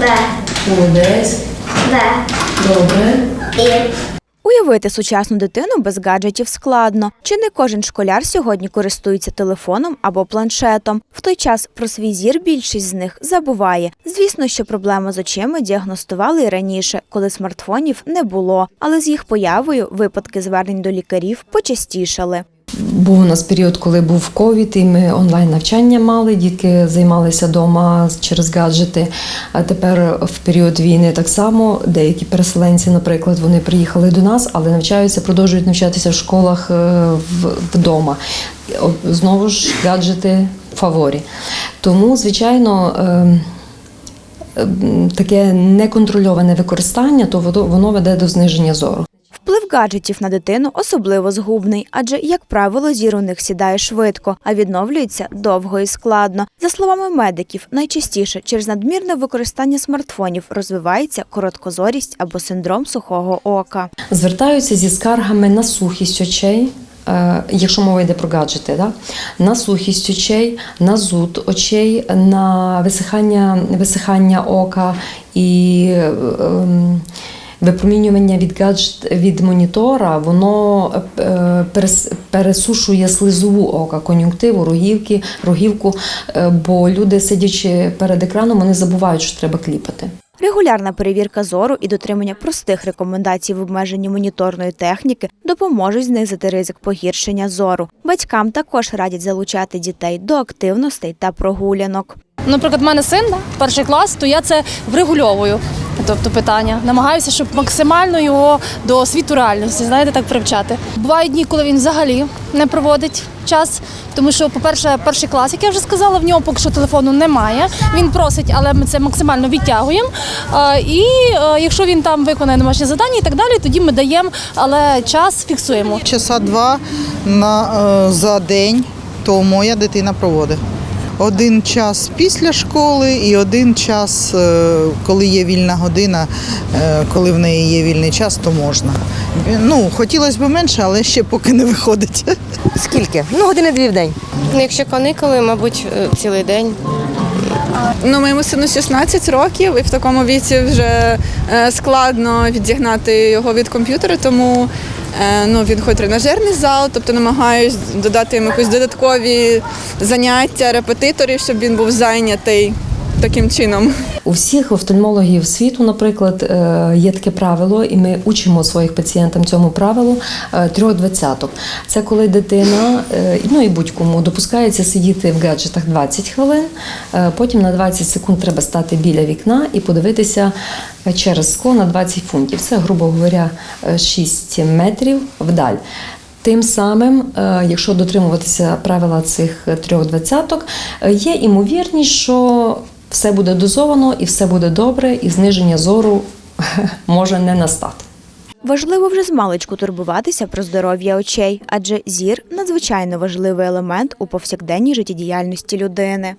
Б. Молодець. В. Добре. І. Уявити сучасну дитину без гаджетів складно. Чи не кожен школяр сьогодні користується телефоном або планшетом? В той час про свій зір більшість з них забуває. Звісно, що проблеми з очима діагностували і раніше, коли смартфонів не було, але з їх появою випадки звернень до лікарів почастішали. Був у нас період, коли був ковід, і ми онлайн навчання мали. Дітки займалися вдома через гаджети. А тепер в період війни так само деякі переселенці, наприклад, вони приїхали до нас, але навчаються, продовжують навчатися в школах е, вдома. Знову ж гаджети в фаворі. Тому, звичайно. ем, ем, Таке неконтрольоване використання, то воно- воно веде до зниження зору. Вплив гаджетів на дитину особливо згубний, адже, як правило, зір у них сідає швидко, а відновлюється довго і складно. За словами медиків, найчастіше через надмірне використання смартфонів розвивається короткозорість або синдром сухого ока. звертаються зі скаргами на сухість очей. е, Якщо мова йде про гаджети, да? на сухість очей, на зуд очей, на висихання, висихання ока і е, ем, випромінювання від гаджет від монітора, воно е, пересушує слизову ока, кон'юнктиву, рогівки, рогівку, е, бо люди, сидячи перед екраном, вони забувають, що треба кліпати. Регулярна перевірка зору і дотримання простих рекомендацій в обмеженні моніторної техніки допоможуть знизити ризик погіршення зору. Батькам також радять залучати дітей до активностей та прогулянок. Наприклад, в мене син перший клас, то я це врегульовую. Тобто питання. Намагаюся, щоб максимально його до світу реальності, знаєте, так привчати. Бувають дні, коли він взагалі не проводить час. Тому що, по-перше, перший клас, як я вже сказала, в нього поки що телефону немає. Він просить, але ми це максимально відтягуємо. І якщо він там виконає домашні завдання і так далі, тоді ми даємо, але час фіксуємо. Часа два на, е, за день, то моя дитина проводить. Один час після школи і один час, е, коли є вільна година, е, коли в неї є вільний час, то можна. Ну, хотілося б менше, але ще поки не виходить. Скільки? Ну, години дві в день. Ну, якщо каникули, мабуть, е, цілий день. Ну, моєму сину 16 років, і в такому віці вже складно відігнати його від комп'ютера, тому ну, він ходить тренажерний зал, тобто намагаюсь додати йому якісь додаткові заняття, репетиторів, щоб він був зайнятий таким чином. У всіх офтальмологів світу, наприклад, е, є таке правило, і ми учимо своїх пацієнтам цьому правилу е, трьох двадцяток. Це коли дитина, е, ну і будь-кому допускається сидіти в гаджетах 20 хвилин, потім на 20 секунд треба стати біля вікна і подивитися через скло на 20 фунтів. Це, грубо говоря, е, 6 метрів вдаль. Тим самим, якщо дотримуватися правила цих трьох двадцяток, є імовірність, що все буде дозовано і все буде добре, і зниження зору може не настати. Важливо вже з маличку турбуватися про здоров'я очей, адже зір надзвичайно важливий елемент у повсякденній життєдіяльності людини.